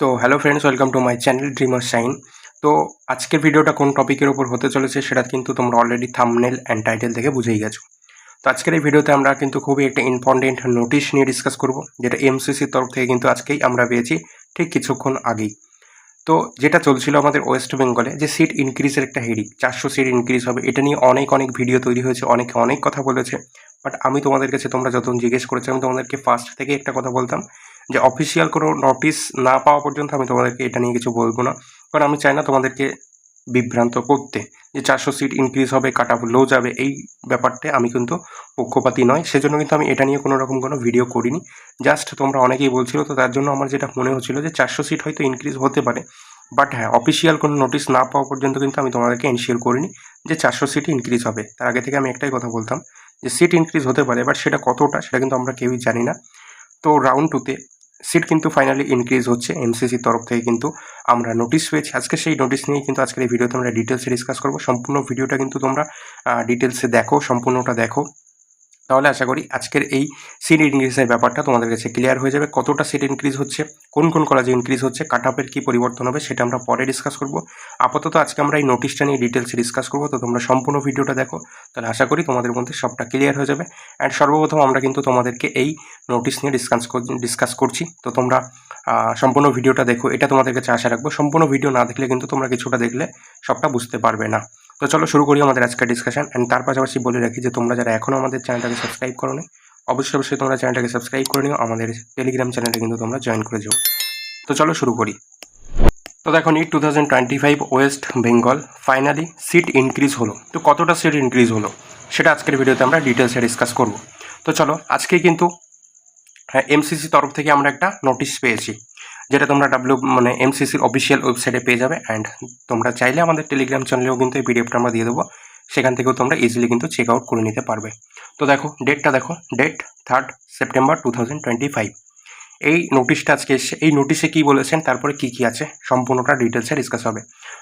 তো hello friends welcome to my channel dreamer sign তো আজকের ভিডিওটা কোন টপিকের ওপর হতে চলেছে সেটা কিন্তু তোমরা অলরেডি থামনেল অ্যান্ড টাইটেল থেকে বুঝেই গেছো। তো আজকের এই ভিডিওতে আমরা কিন্তু খুবই একটা ইম্পর্টেন্ট নোটিশ নিয়ে ডিসকাস করব, যেটা এমসিসির তরফ থেকে কিন্তু আজকেই আমরা পেয়েছি ঠিক কিছুক্ষণ আগেই। তো যেটা চলছিল আমাদের ওয়েস্ট বেঙ্গলে যে সিট ইনক্রিজের একটা হেডিং চারশো সিট ইনক্রিজ হবে, এটা নিয়ে অনেক অনেক ভিডিও তৈরি হয়েছে, অনেকে অনেক কথা বলেছে বাট আমি তোমাদের কাছে তোমরা যখন জিজ্ঞেস করেছ, আমি তোমাদেরকে ফার্স্ট থেকে একটা কথা বলতাম যে অফিসিয়াল কোনো নোটিশ না পাওয়া পর্যন্ত আমি তোমাদেরকে এটা নিয়ে কিছু বলব না। কারণ আমি চাই না তোমাদেরকে বিভ্রান্ত করতে। যে চারশো সিট ইনক্রিজ হবে, কাট আপ লো যাবে, এই ব্যাপারটা আমি কিন্তু পক্ষপাতি নয়। সেজন্য কিন্তু আমি এটা নিয়ে কোনো রকম কোনো ভিডিও করিনি। জাস্ট তোমরা অনেকেই বলছিল, তো তার জন্য আমার যেটা মনে হচ্ছিল যে চারশো সিট হয়তো ইনক্রিজ হতে পারে। বাট হ্যাঁ অফিসিয়াল কোনো নোটিশ না পাওয়া পর্যন্ত কিন্তু আমি তোমাদেরকে এনশিওর করিনি যে চারশো সিট ইনক্রিজ হবে। তার আগে থেকে আমি একটাই কথা বলতাম যে সিট ইনক্রিজ হতে পারে বাট সেটা কতটা সেটা কিন্তু আমরা কেউই জানি না। তো রাউন্ড টুতে সিট কিন্তু ফাইনালি ইনক্রিজ হচ্ছে এমসিসির তরফ থেকে কিন্তু আমরা নোটিশ পেয়েছি। আজকে সেই নোটিস নিয়েই কিন্তু আজকের এই ভিডিওতে আমরা ডিটেলসে ডিসকাস করব। সম্পূর্ণ ভিডিওটা কিন্তু তোমরা ডিটেলসে দেখো, সম্পূর্ণটা দেখো। তাহলে আশা করি আজকের এই সিট ইনক্রিজের ব্যাপারটা তোমাদের কাছে ক্লিয়ার হয়ে যাবে। কতটা সিট ইনক্রিজ হচ্ছে, কোন কোন কলেজে ইনক্রিজ হচ্ছে কাট আপের কী পরিবর্তন হবে সেটা আমরা পরে ডিসকাস করব। আপাতত আজকে আমরা এই নোটিশটা নিয়ে ডিটেলসে ডিসকাস করব, তো তোমরা সম্পূর্ণ ভিডিওটা দেখো। তাহলে আশা করি তোমাদের মধ্যে সবটা ক্লিয়ার হয়ে যাবে। অ্যান্ড সর্বপ্রথম আমরা কিন্তু তোমাদেরকে এই নোটিশ নিয়ে ডিসকাস ডিসকাস করছি। তো তোমরা সম্পূর্ণ ভিডিওটা দেখো। এটা তোমাদের কাছে আশা রাখব। সম্পূর্ণ ভিডিও না দেখলে কিন্তু তোমরা কিছুটা দেখলে সবটা বুঝতে পারবে না। তো চলো শুরু করি আমাদের আজকের ডিসকাশন অ্যান্ড তার পাশাপাশি বলে রাখি যে তোমরা যারা এখনও আমাদের চ্যানেলটাকে সাবস্ক্রাইব করো অবশ্যই অবশ্যই তোমরা চ্যানেলটাকে সাবস্ক্রাইব করে নিও। আমাদের টেলিগ্রাম চ্যানেলে কিন্তু তোমরা জয়েন করে যাও। তো চলো শুরু করি। তো দেখো NEET two thousand twenty five West Bengal finally seat increase হলো। তো কতটা সিট ইনক্রিজ হলো? সেটা আজকের ভিডিওতে আমরা ডিটেলসে ডিসকাস করব। তো চলো, আজকে কিন্তু এমসিসি তরফ থেকে আমরা একটা নোটিশ পেয়েছি। যেটা তোমরা ডাব্লিউ মানে এমসিসির অফিসিয়াল ওয়েবসাইটে পেয়ে যাবে অ্যান্ড তোমরা চাইলে আমাদের টেলিগ্রাম চ্যানেলেও কিন্তু এই পিডিএফটা আমরা দিয়ে দেবো। সেখান থেকেও তোমরা ইজিলি কিন্তু চেক আউট করে নিতে পারবে। তো দেখো ডেটটা দেখো date third September two thousand twenty five এই নোটিশটা আজকে এসছে। এই নোটিশে কী বলেছেন? তারপরে কী কী আছে? সম্পূর্ণটা ডিটেলসে ডিসকাস হবে।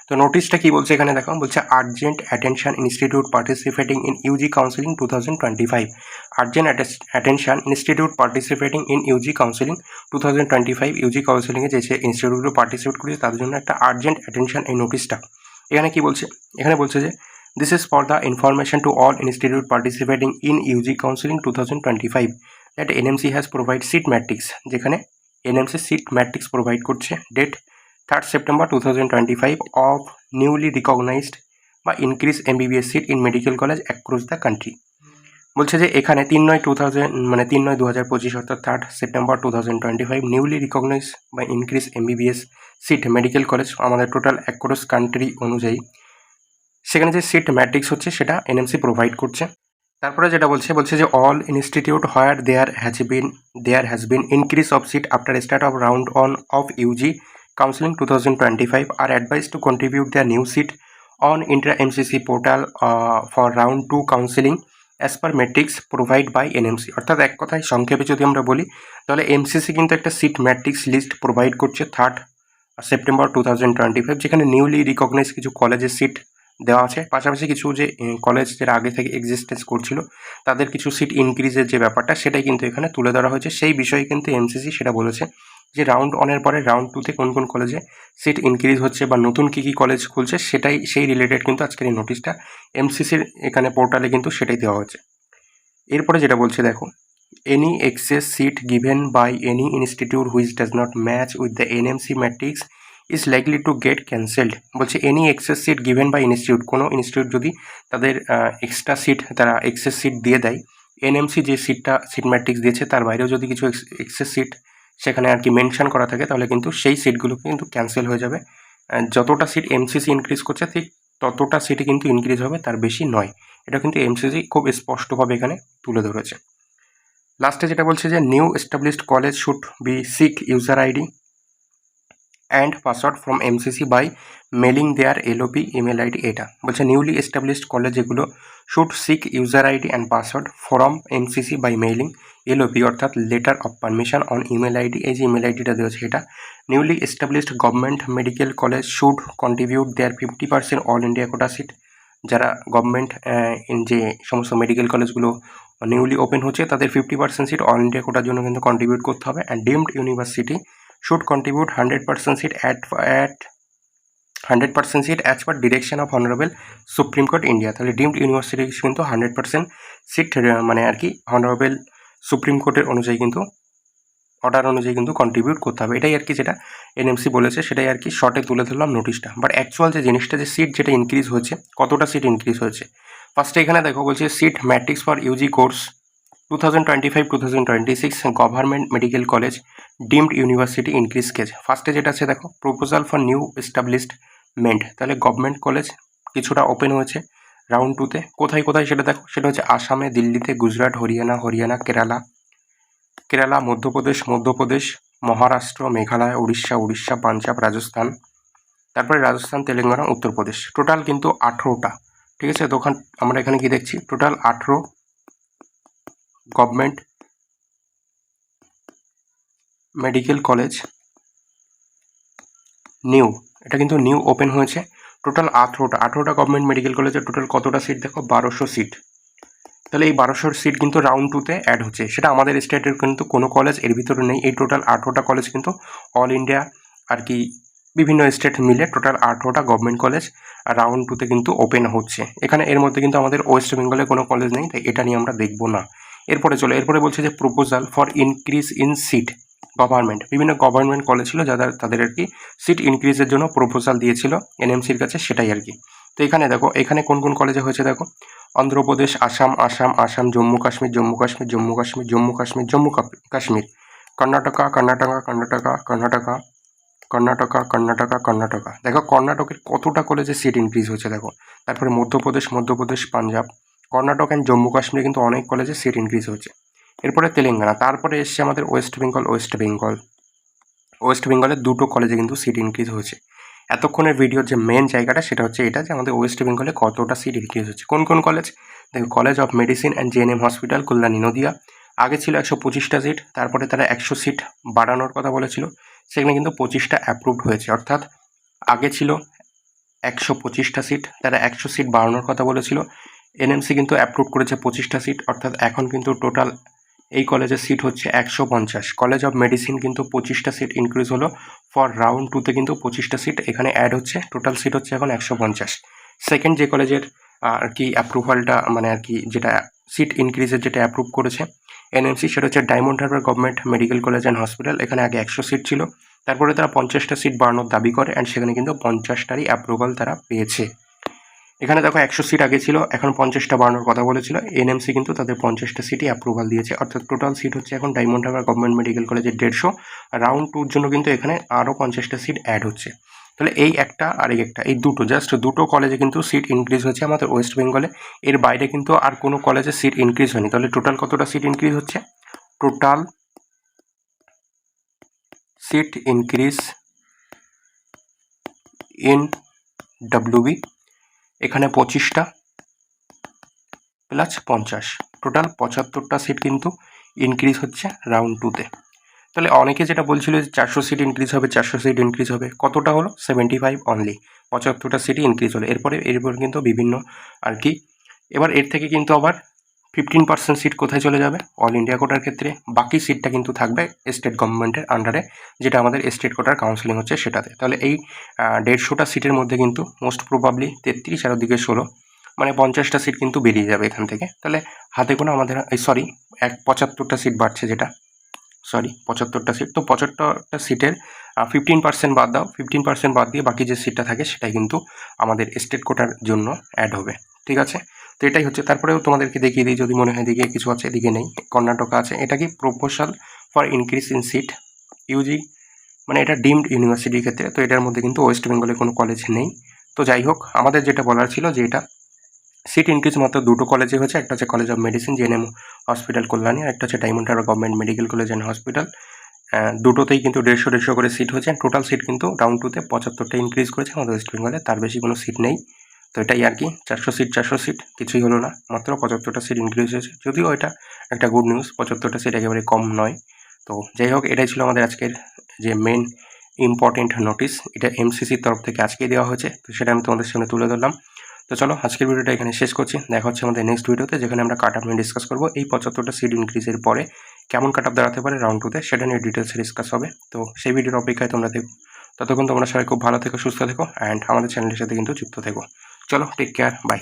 তো নোটিশটা কী বলছে এখানে দেখো? বলছে urgent attention institute participating in UG counselling two thousand twenty five urgent attention institute participating in UG counselling two thousand twenty five UG কাউন্সিলিংয়ে যে ইনস্টিটিউটগুলো পার্টিসিপেট করেছে, তাদের জন্য একটা আর্জেন্ট অ্যাটেনশন এই নোটিশটা এখানে কি বলছে? এখানে বলছে যে this is for the information to all institute participating in UG counselling two thousand twenty five that NMC has provide seat matrix যেখানে এনএমসি সিট ম্যাট্রিক্স প্রোভাইড করছে। Date third September two thousand twenty five of newly recognised বা increase MBBS seat in medical college across the country বলছে যে এখানে তিন নয় two thousand মানে তিন নয় দু হাজার পঁচিশ অর্থাৎ third September two thousand twenty five newly recognise বা increase MBBS seat medical college আমাদের টোটাল অ্যাক্রস কান্ট্রি অনুযায়ী। সেখানে যে সিট ম্যাট্রিক্স হচ্ছে সেটা এনএমসি প্রোভাইড করছে। তারপরে যেটা বলছে বলছে যে all institute where there has been there has been increase of seat after start of round one of UG twenty five are advice to contribute their new seat on inter MCC portal for round two counselling as per matrix provide by NMC অর্থাৎ এক কথায় সংক্ষেপে যদি আমরা বলি, তাহলে MCC কিন্তু একটা সিট ম্যাট্রিক্স লিস্ট প্রোভাইড করছে third September two thousand twenty five যেখানে নিউলি রিকগনাইজ কিছু কলেজের সিট দেওয়া আছে। পাশাপাশি কিছু যে কলেজ যারা আগে থেকে এক্সিস্টেন্স করছিল, তাদের কিছু সিট ইনক্রিজের যে ব্যাপারটা, সেটাই কিন্তু এখানে তুলে ধরা হয়েছে। সেই বিষয়ে কিন্তু এমসিসি সেটা বলেছে। যে রাউন্ড ওয়ানের পরে রাউন্ড টুতে কোন কোন কলেজে সিট ইনক্রিজ হচ্ছে বা নতুন কী কী কলেজ খুলছে সেটাই, সেই রিলেটেড কিন্তু আজকের এই নোটিশটা এমসিসির এখানে পোর্টালে কিন্তু সেটাই দেওয়া হয়েছে। এরপরে যেটা বলছে, দেখো any excess seat given by any institute which does not match with the NMC matrix is likely to get cancelled বলছে any excess seat given by institute কোনো ইনস্টিটিউট যদি তাদের এক্সট্রা সিট তারা এক্সেস সিট দিয়ে দেয় NMC যে সিটটা seat matrix দিয়েছে, তার বাইরেও যদি কিছু এক্সেস সিট সেখানে আর কি মেনশান করা থাকে, তাহলে কিন্তু সেই সিটগুলো কিন্তু ক্যান্সেল হয়ে যাবে। যতটা সিট এমসিসি ইনক্রিজ করছে, ঠিক ততটা সিটই কিন্তু ইনক্রিজ হবে, তার বেশি নয়। এটা কিন্তু এমসিসি খুব স্পষ্টভাবে এখানে তুলে ধরেছে। লাস্টে যেটা বলছে যে new established college should be seek user ID and password from MCC by mailing their LOP email ID এটা। বলছে নিউলি এস্টাবলিশড কলেজ যেগুলো should seek user ID and password from MCC by mailing LOP অর্থাৎ letter of permission on email ID এই যে email আইডিটা দেওয়া এটা newly established government medical college should contribute their fifty percent all India quota seat যারা government যে সমস্ত medical কলেজগুলো নিউলি ওপেন হচ্ছে, তাদের fifty percent seat all India কোটার জন্য কিন্তু কন্ট্রিবিউট করতে হবে। And deemed university should contribute hundred percent seat at at hundred percent seat as per direction of honourable Supreme Court India তাহলে ডিমড ইউনিভার্সিটি কিন্তু hundred percent seat মানে আর কি অনারেবল সুপ্রিম কোর্টের অনুযায়ী কিন্তু অর্ডার অনুযায়ী কিন্তু কন্ট্রিবিউট করতে হবে। এটাই আর কি যেটা এনএমসি বলেছে, সেটাই আর কি শর্টে তুলে ধরলাম নোটিশটা বাট অ্যাকচুয়াল যে জিনিসটা, যে সিট যেটা ইনক্রিজ হয়েছে, কতটা সিট ইনক্রিজ হয়েছে? ফার্স্টে এখানে দেখো, বলছে seat matrix for UG course two thousand twenty five two thousand twenty six government medical college deemed university increase cage ফার্স্টে যেটা আছে, দেখো প্রপোজাল ফর নিউ এস্টাবলিশমেন্ট তাহলে গভর্নমেন্ট কলেজ কিছুটা ওপেন হয়েছে। রাউন্ড টুতে কোথায় কোথায় সেটা দেখো। সেটা হচ্ছে আসামে, দিল্লিতে, গুজরাট, হরিয়ানা হরিয়ানা, কেরালা। কেরালা, মধ্যপ্রদেশ মধ্যপ্রদেশ, মহারাষ্ট্র, মেঘালয়, উড়িষ্যা উড়িষ্যা, পাঞ্জাব, রাজস্থান। তারপরে রাজস্থান, তেলেঙ্গানা, উত্তরপ্রদেশ। টোটাল কিন্তু আঠেরোটা। ঠিক আছে? ওখান, আমরা এখানে কি দেখছি? টোটাল আঠেরো গভর্নমেন্ট মেডিকেল কলেজ নিউ এটা কিন্তু নিউ ওপেন হয়েছে। টোটাল আঠেরোটা আঠেরোটা গভর্নমেন্ট মেডিকেল কলেজের টোটাল কতটা সিট দেখো? বারোশো সিট তাহলে এই বারোশোর সিট কিন্তু রাউন্ড টুতে অ্যাড হচ্ছে। সেটা আমাদের স্টেটের কিন্তু কোনো কলেজের ভিতরে নেই। এই টোটাল আঠেরোটা কলেজ কিন্তু অল ইন্ডিয়া আর কি বিভিন্ন স্টেট মিলে টোটাল আঠেরোটা গভর্নমেন্ট কলেজ রাউন্ড টুতে কিন্তু ওপেন হচ্ছে। এখানে এর মধ্যে কিন্তু আমাদের ওয়েস্ট বেঙ্গলে কোনো কলেজ নেই, তাই এটা নিয়ে আমরা দেখব না। এরপরে চলো, এরপরে বলছে যে proposal for increase in seat government বিভিন্ন গভর্নমেন্ট কলেজ ছিল যাদের, তাদের আর কি সিট ইনক্রিজের জন্য প্রপোজাল দিয়েছিল এনএমসির কাছে সেটাই আর কি। তো এখানে দেখো, এখানে কোন কোন কলেজে হয়েছে দেখো? অন্ধ্রপ্রদেশ, আসাম আসাম আসাম, জম্মু, কাশ্মীর জম্মু কাশ্মীর জম্মু কাশ্মীর জম্মু কাশ্মীর জম্মু কাশ্মীর। কর্ণাটকা কর্ণাটকা কর্ণাটকা কর্ণাটকা কর্ণাটকা কর্ণাটকা কর্ণাটকা। দেখো, কর্ণাটকের কতটা কলেজে সিট ইনক্রিজ হয়েছে দেখো? তারপরে মধ্যপ্রদেশ মধ্যপ্রদেশ, পাঞ্জাব। কর্ণাটক অ্যান্ড জম্মু, কাশ্মীরে কিন্তু অনেক কলেজে সিট ইনক্রিজ হয়েছে। এরপরে তেলেঙ্গানা, তারপরে এসছে আমাদের West Bengal West Bengal. West বেঙ্গলের দুটো কলেজে কিন্তু সিট ইনক্রিজ হয়েছে। এতক্ষণের ভিডিওর যে মেন জায়গাটা, সেটা হচ্ছে এটা যে আমাদের ওয়েস্ট বেঙ্গলে কতটা সিট ইনক্রিজ হচ্ছে কোন কোন কলেজ দেখো college of medicine and JNM hospital Kalyani Nadia. আগে ছিল একশো পঁচিশটা সিট তারপরে তারা একশো সিট বাড়ানোর কথা বলেছিল। সেখানে কিন্তু পঁচিশটা অ্যাপ্রুভড হয়েছে। অর্থাৎ আগে ছিল একশো পঁচিশটা সিট তারা একশো সিট বাড়ানোর কথা বলেছিল। এনএমসি কিন্তু অ্যাপ্রুভ করেছে পঁচিশটা সিট অর্থাৎ এখন কিন্তু টোটাল এই কলেজের সিট হচ্ছে একশো পঞ্চাশ। কলেজ অফ মেডিসিন কিন্তু পঁচিশটা সিট ইনক্রিজ হলো। ফর রাউন্ড টুতে কিন্তু পঁচিশটা সিট এখানে অ্যাড হচ্ছে। টোটাল সিট হচ্ছে এখন একশো পঞ্চাশ। সেকেন্ড যে কলেজের আর কি অ্যাপ্রুভালটা মানে আর কি যেটা সিট ইনক্রিজের যেটা অ্যাপ্রুভ করেছে এনএমসি সেটা হচ্ছে Diamond Harbour government medical college and hospital এখানে আগে একশো সিট ছিল। তারপরে তারা পঞ্চাশটা সিট বাড়ানোর দাবি করে অ্যান্ড সেখানে কিন্তু পঞ্চাশটারই অ্যাপ্রুভাল তারা পেয়েছে। এখানে দেখো একশো সিট আগে ছিল, এখন পঞ্চাশটা বাড়ানোর কথা বলেছিল। এনএমসি কিন্তু তাদের পঞ্চাশটা সিটই অ্যাপ্রুভাল দিয়েছে। অর্থাৎ টোটাল সিট হচ্ছে এখন ডায়মন্ড হারবার গভর্নমেন্ট মেডিকেল কলেজের দেড়শো। রাউন্ড টুর জন্য কিন্তু এখানে আরও পঞ্চাশটা সিট অ্যাড হচ্ছে। তাহলে এই একটা আর এই একটা, এই দুটো জাস্ট দুটো কলেজে কিন্তু সিট ইনক্রিজ হয়েছে আমাদের ওয়েস্ট বেঙ্গলে এর বাইরে কিন্তু আর কোনো কলেজে সিট ইনক্রিজ হয়নি। তাহলে টোটাল কতটা সিট ইনক্রিজ হচ্ছে? Total seat increase in WB এখানে পঁচিশটা প্লাস পঞ্চাশ। টোটাল পঁচাত্তরটা সিট কিন্তু ইনক্রিজ হচ্ছে রাউন্ড টুতে তাহলে অনেকে যেটা বলছিল যে চারশো সিট ইনক্রিজ হবে, চারশো সিট ইনক্রিজ হবে, কতটা হলো? সেভেন্টি ফাইভ অনলি পঁচাত্তরটা সিটই ইনক্রিজ হলো। এরপরে, এরপর কিন্তু বিভিন্ন আর কি। এবার এর থেকে কিন্তু আবার ফিফটিন পার্সেন্ট সিট কোথায় চলে যাবে? অল ইন্ডিয়া কোটার ক্ষেত্রে। বাকি সিটটা কিন্তু থাকবে স্টেট গভর্নমেন্টের আন্ডারে যেটা আমাদের স্টেট কোটার কাউন্সিলিং হচ্ছে সেটাতে। তাহলে এই দেড়শোটা সিটের মধ্যে কিন্তু মোস্ট প্রবাবলি তেত্রিশ আর ওদিকে ষোলো মানে পঞ্চাশটা সিট কিন্তু বেরিয়ে যাবে এখান থেকে। তাহলে হাতে কোনো আমাদের, এই সরি এক পঁচাত্তরটা সিট বাড়ছে যেটা। সরি পঁচাত্তরটা সিট তো পঁচাত্তরটা সিটের ফিফটিন পার্সেন্ট বাদ দাও। ফিফটিন পার্সেন্ট বাদ দিয়ে বাকি যে সিটটা থাকে সেটাই কিন্তু আমাদের স্টেট কোটার জন্য অ্যাড হবে। ঠিক আছে? তো এটাই হচ্ছে। তারপরেও তোমাদেরকে দেখিয়ে দিই, যদি মনে হয় দিকে কিছু আছে, এদিকে নেই। কর্ণাটকা আছে। এটা কি proposal for increase in seat UG মানে এটা ডিমড ইউনিভার্সিটির ক্ষেত্রে। তো এটার মধ্যে কিন্তু ওয়েস্ট বেঙ্গলে কোনো কলেজ নেই। তো যাই হোক, আমাদের যেটা বলার ছিল যে এটা সিট ইনক্রিজ মাত্র দুটো কলেজে হয়েছে। একটা হচ্ছে college of medicine JNM hospital Kalyani, আর একটা হচ্ছে Diamond Harbour government medical college and hospital দুটোতেই কিন্তু দেড়শো দেড়শো করে সিট হয়েছে। টোটাল সিট কিন্তু রাউন্ড টুতে পঁচাত্তরটা ইনক্রিজ করেছে। আমাদের ওয়েস্ট বেঙ্গলে তার বেশি কোনো সিট নেই। তো এটাই আর কি। চারশো সিট চারশো সিট কিছুই হলো না। মাত্র পঁচাত্তরটা সিট ইনক্রিজ হয়েছে। যদিও এটা একটা গুড নিউজ পঁচাত্তরটা সিট একেবারে কম নয়। তো যাই হোক, এটাই ছিল আমাদের আজকের যে মেন ইম্পর্টেন্ট নোটিশ এটা এমসিসির তরফ থেকে আজকেই দেওয়া হয়েছে। তো সেটা আমি তোমাদের সামনে তুলে ধরলাম। তো চলো, আজকের ভিডিওটা এখানে শেষ করছি। দেখা হচ্ছে আমাদের নেক্সট ভিডিওতে, যেখানে আমরা কাট আপ নিয়ে ডিসকাস করব এই পঁচাত্তরটা সিট ইনক্রিজের পরে কেমন কাট আপ দাঁড়াতে পারে রাউন্ড টুতে সেটা নিয়ে ডিটেলসে ডিসকাস হবে। তো সেই ভিডিওর অপেক্ষায় তোমরা দেখো ততক্ষণ তোমরা সবাই খুব ভালো থেকো, সুস্থ থেকো অ্যান্ড আমাদের চ্যানেলের সাথে কিন্তু যুক্ত থেকো। চলো টেক কেয়ার বাই